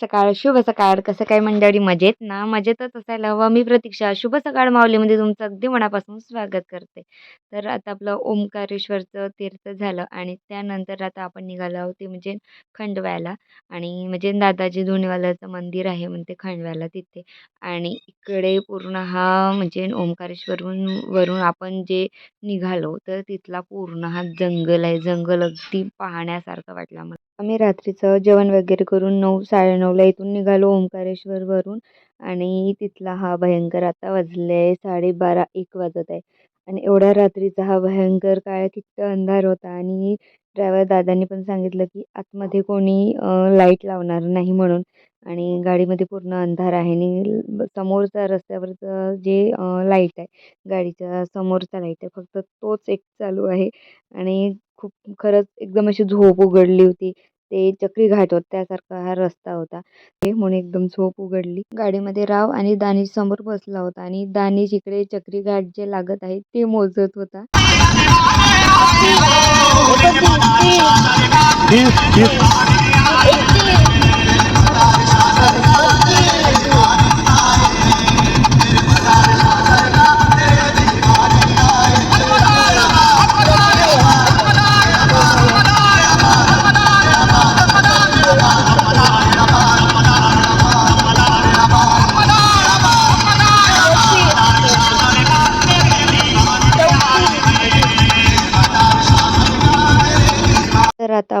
सकाळ, शुभ सकाळ. कसं काय मंडळी मजेत ना? मजेतच असायला हवं. मी प्रतीक्षा शुभ सकाळ माऊलीमध्ये तुमचं अगदी मनापासून स्वागत करते. तर आता आपलं ओंकारेश्वरचं तीर्थ झालं आणि त्यानंतर आता आपण निघालो आहोत ते म्हणजे खंडव्याला आणि म्हणजे दादाजी धुणेवाल्याचं मंदिर आहे म्हणते खंडव्याला तिथे आणि इकडे पूर्ण हा म्हणजे ओंकारेश्वरून वरून आपण जे निघालो तर तिथला पूर्ण हा जंगल आहे. जंगल अगदी पाहण्यासारखं वाटलं मला आम्ही रात्रीचं जेवण वगैरे करून नऊ साडेनऊला इथून निघालो ओंकारेश्वरवरून आणि तिथला हा भयंकर आता वाजले आहे साडेबारा एक वाजत आहे. आणि एवढ्या रात्रीचा हा भयंकर काळ्याकिट्ट अंधार होता आणि ड्रायव्हर दादांनी पण सांगितलं की आतमध्ये कोणी लाइट लावणार नाही म्हणून आणि गाडीमध्ये पूर्ण अंधार आहे आणि समोरचा रस्त्यावरचं जे लाइट आहे गाडीच्या समोरचा लाइट आहे फक्त तोच एक चालू आहे. आणि खूप खरंच एकदम अशी झोप उघडली होती. ते चक्री घाट होत त्यासारखा हा रस्ता होता. ते म्हणून एकदम झोप उघडली. गाडीमध्ये राव आणि दानिश समोर बसला होता आणि दानिश इकडे चक्री घाट जे लागत आहे ते मोजत होता.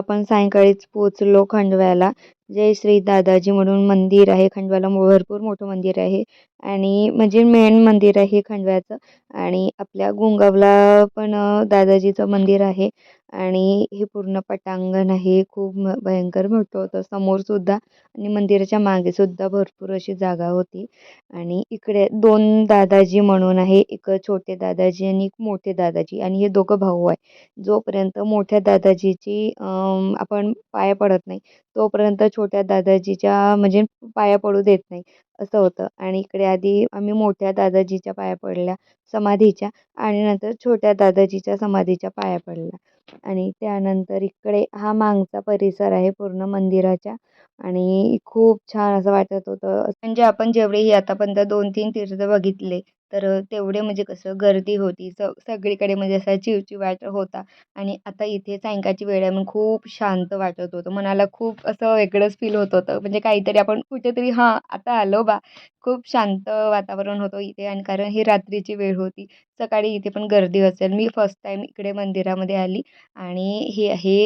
आपण सायंकाळीच पोचलो खंडव्याला. जय श्री दादाजी म्हणून मंदिर आहे खंडव्याला भरपूर मोठं मंदिर आहे. आणि म्हणजे मेन मंदिर आहे खंडव्याचं. आणि आपल्या गुंगावला पण दादाजीचं मंदिर आहे. आणि हे पूर्ण पटांगण आहे. खूप म- भयंकर मोठं होतं. समोर सुद्धा आणि मंदिराच्या मागे सुद्धा भरपूर अशी जागा होती. आणि इकडे दोन दादाजी म्हणून आहे. एक छोटे दादाजी आणि एक मोठे दादाजी. आणि हे दोघं भाऊ आहे. जोपर्यंत मोठ्या दादाजीची आपण पाया पडत नाही तोपर्यंत छोट्या दादाजीच्या म्हणजे पाया पडू देत नाही. असं होतं. आणि इकडे आधी आम्ही मोठ्या दादाजीच्या पाया पडल्या समाधीच्या आणि नंतर छोट्या दादाजीच्या समाधीच्या पाया पडल्या. आणि त्यानंतर इकडे हा मागचा परिसर आहे पूर्ण मंदिराच्या आणि खूप छान असं वाटत होतं. म्हणजे आपण जेवढेही आतापर्यंत दोन तीन तीर्थ बघितले तर तेवढे म्हणजे कसं गर्दी होती. स सगळीकडे म्हणजे असा चिवचिवाट होता आणि आता इथे सायंकाळची वेळ आहे म्हणून खूप शांत वाटत होतं. मनाला खूप असं वेगळंच फील होत होतं. म्हणजे काहीतरी आपण कुठेतरी हां आता आलो बा. खूप शांत वातावरण होतं इथे आणि कारण ही रात्रीची वेळ होती. सकाळी इथे पण गर्दी असेल. मी फर्स्ट टाईम इकडे मंदिरामध्ये आली आणि हे आहे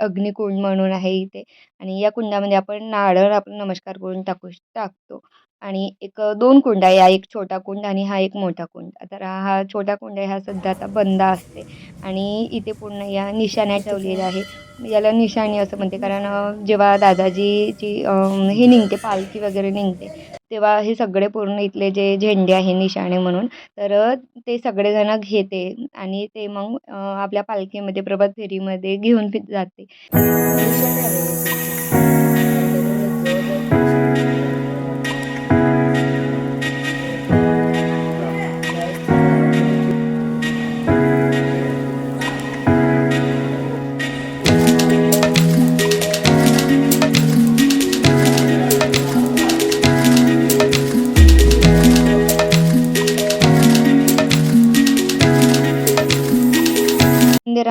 अग्निकुंड म्हणून आहे इथे आणि या कुंडामध्ये आपण नारळ आपण नमस्कार करून टाकू टाकतो. आणि एक दोन कुंड आहे हा एक छोटा कुंड आणि हा एक मोठा कुंड. तर हा छोटा कुंड आहे हा सध्या आता बंद असते. आणि इथे पूर्ण या निशाण्या ठेवलेल्या आहे याला निशाणी असं म्हणते. कारण जेव्हा दादाजीची हे निघते पालखी वगैरे निघते तेव्हा हे सगळे पूर्ण इथले जे झेंडे आहे निशाणे म्हणून तर ते सगळेजण घेते आणि ते मग आपल्या पालखीमध्ये प्रभात फेरीमध्ये घेऊन जाते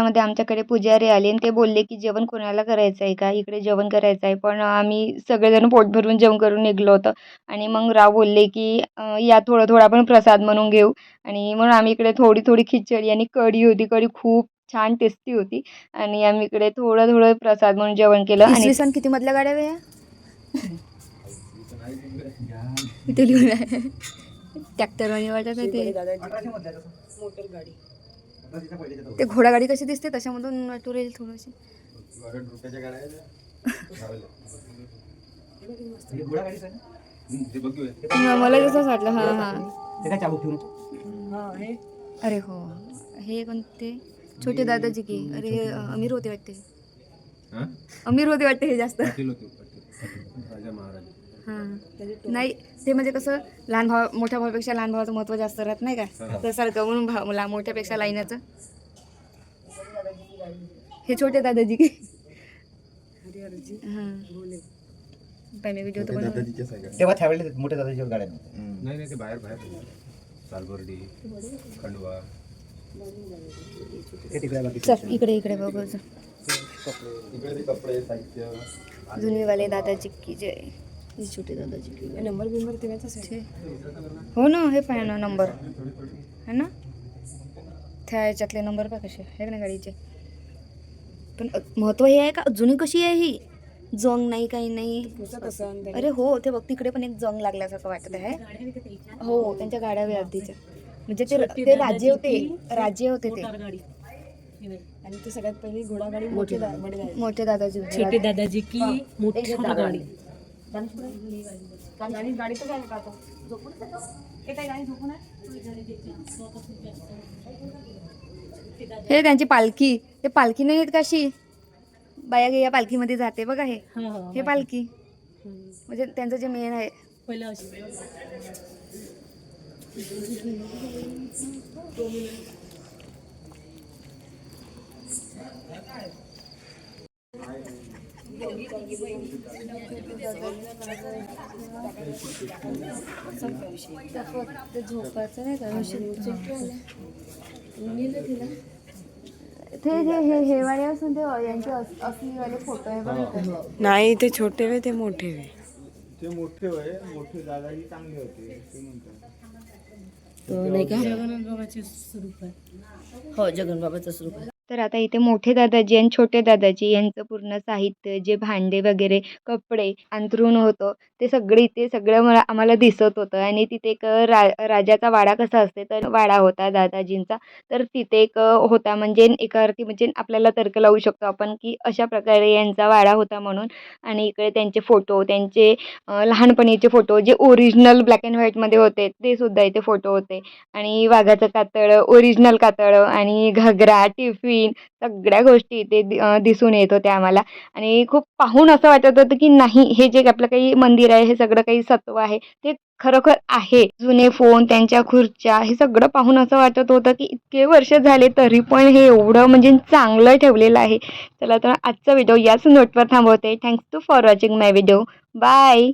मंदिरामध्ये आमच्याकडे पुजारी आले आणि ते बोलले की जेवण कोणाला करायचं आहे का? इकडे जेवण करायचं आहे. पण आम्ही सगळेजण पोट भरून जेवण करून निघलो होतं. आणि मग राव बोलले की या थोडं थोडं आपण प्रसाद म्हणून घेऊ. आणि म्हणून आम्ही इकडे थोडी थोडी खिचडी आणि कढी होती. कढी खूप छान टेस्टी होती. आणि आम्ही इकडे थोडं थोडं प्रसाद म्हणून जेवण केलं. आणि सन किती मधल्या गाड्या वेळा लिहून आहे वाणी वाटत आहे ते. ते घोडागाडी कशी दिसते? तशामधून वाटू राहील थोडीशी. हा, मला तसंच वाटलं. हा हा. अरे हो. हे कोणते छोटे दादाजी की. अरे हे, अमीर होते वाटते. अमीर होते वाटते हे जास्त. नाही ते म्हणजे कसं लहान भाव मोठ्या भावापेक्षा लहान भावाचं महत्त्व जास्त राहत नाही का? त्यासारखं म्हणून भाव ला मोठ्यापेक्षा लाईनाचं. हे छोटे दादाजी. की हां मी व्हिडिओ तर बनवला. तेव्हा त्यावेळेला मोठ्या दादाच्या गाड्या नव्हत्या. नाही नाही ते बाहेर बाहेर. सालबर्डी खंडवा. ते तिकडे बाकी चल इकडे इकडे बघू जुनीवाले दादाजी की जय. ही छोटे दादाजी की नंबर बिंबर तेव्हाच हो ना हे पाय ना नंबर. है ना? त्या ह्याच्यातले नंबर पहा कसे. आहे ना गाडीचे. पण महत्त्व हे आहे का? जुनी कशी आहे ही? जंग नाही काही नाही. अरे हो ते बघ तिकडे पण एक जंग लागल्यासारखं वाटत आहे. हो त्यांच्या गाड्या बी अर्धीच्या म्हणजे ते ते राजे होते राजे होते ते. आणि ते सगळ्यात पहिली घोडागाडी मोठी मोठी दादाजी. छोटे दादाजी की मोठी गाडी. गाडी गाडी तर काय का झोपून हे काय गाडी झोपून हे त्यांची पालखी. ते पालखी नाही येत कशी? बाया गे या पालखीमध्ये जाते बघा हे. हा, हा. हे पालखी. म्हणजे त्यांचं जे मेन आहे. पहिलं अशी. झोपायचं नाही का ते हे हे हेवाळे असून ते यांचे अस- असलीवाले फोटो आहे बघा नाही ते छोटे वे ते मोठे वे. ते मोठे होय मोठे दादाजी चांगले होते ते म्हणतात. नाही का? जगन्नाथ बाबाचे स्वरूप आहे हो जगन बाबाचं स्वरूप आहे. तर आता इथे मोठे दादाजी आणि छोटे दादाजी यांचं पूर्ण साहित्य जे भांडे वगैरे कपडे अंथरूण होतं ते सगळे इथे सगळं मला आम्हाला दिसत होतं. आणि तिथे एक रा राजाचा वाडा कसा असते तर वाडा होता दादाजींचा. तर तिथे एक होता म्हणजे एका अर्थी म्हणजे आपल्याला तर्क लावू शकतो आपण की अशा प्रकारे यांचा वाडा होता म्हणून. आणि इकडे त्यांचे फोटो त्यांचे लहानपणीचे फोटो जे ओरिजिनल ब्लॅक अँड व्हाईटमध्ये होते ते सुद्धा इथे फोटो होते. आणि वाघाचं कातळ ओरिजिनल कातळ आणि घागरा टिफिन सगळ्या गोष्टी इथे दिसून येत होत्या आम्हाला. आणि खूप पाहून असं वाटत होतं की नाही हे जे आपलं काही मंदिर आहे हे सगळं काही सत्व आहे ते खरोखर आहे. जुने फोन त्यांच्या खुर्च्या हे सगळं पाहून असं वाटत होतं की इतके वर्ष झाले तरी पण हे एवढं म्हणजे चांगलं ठेवलेलं आहे. चला तर आजचा व्हिडिओ याच नोटवर थांबवते. Thanks to for watching my video bye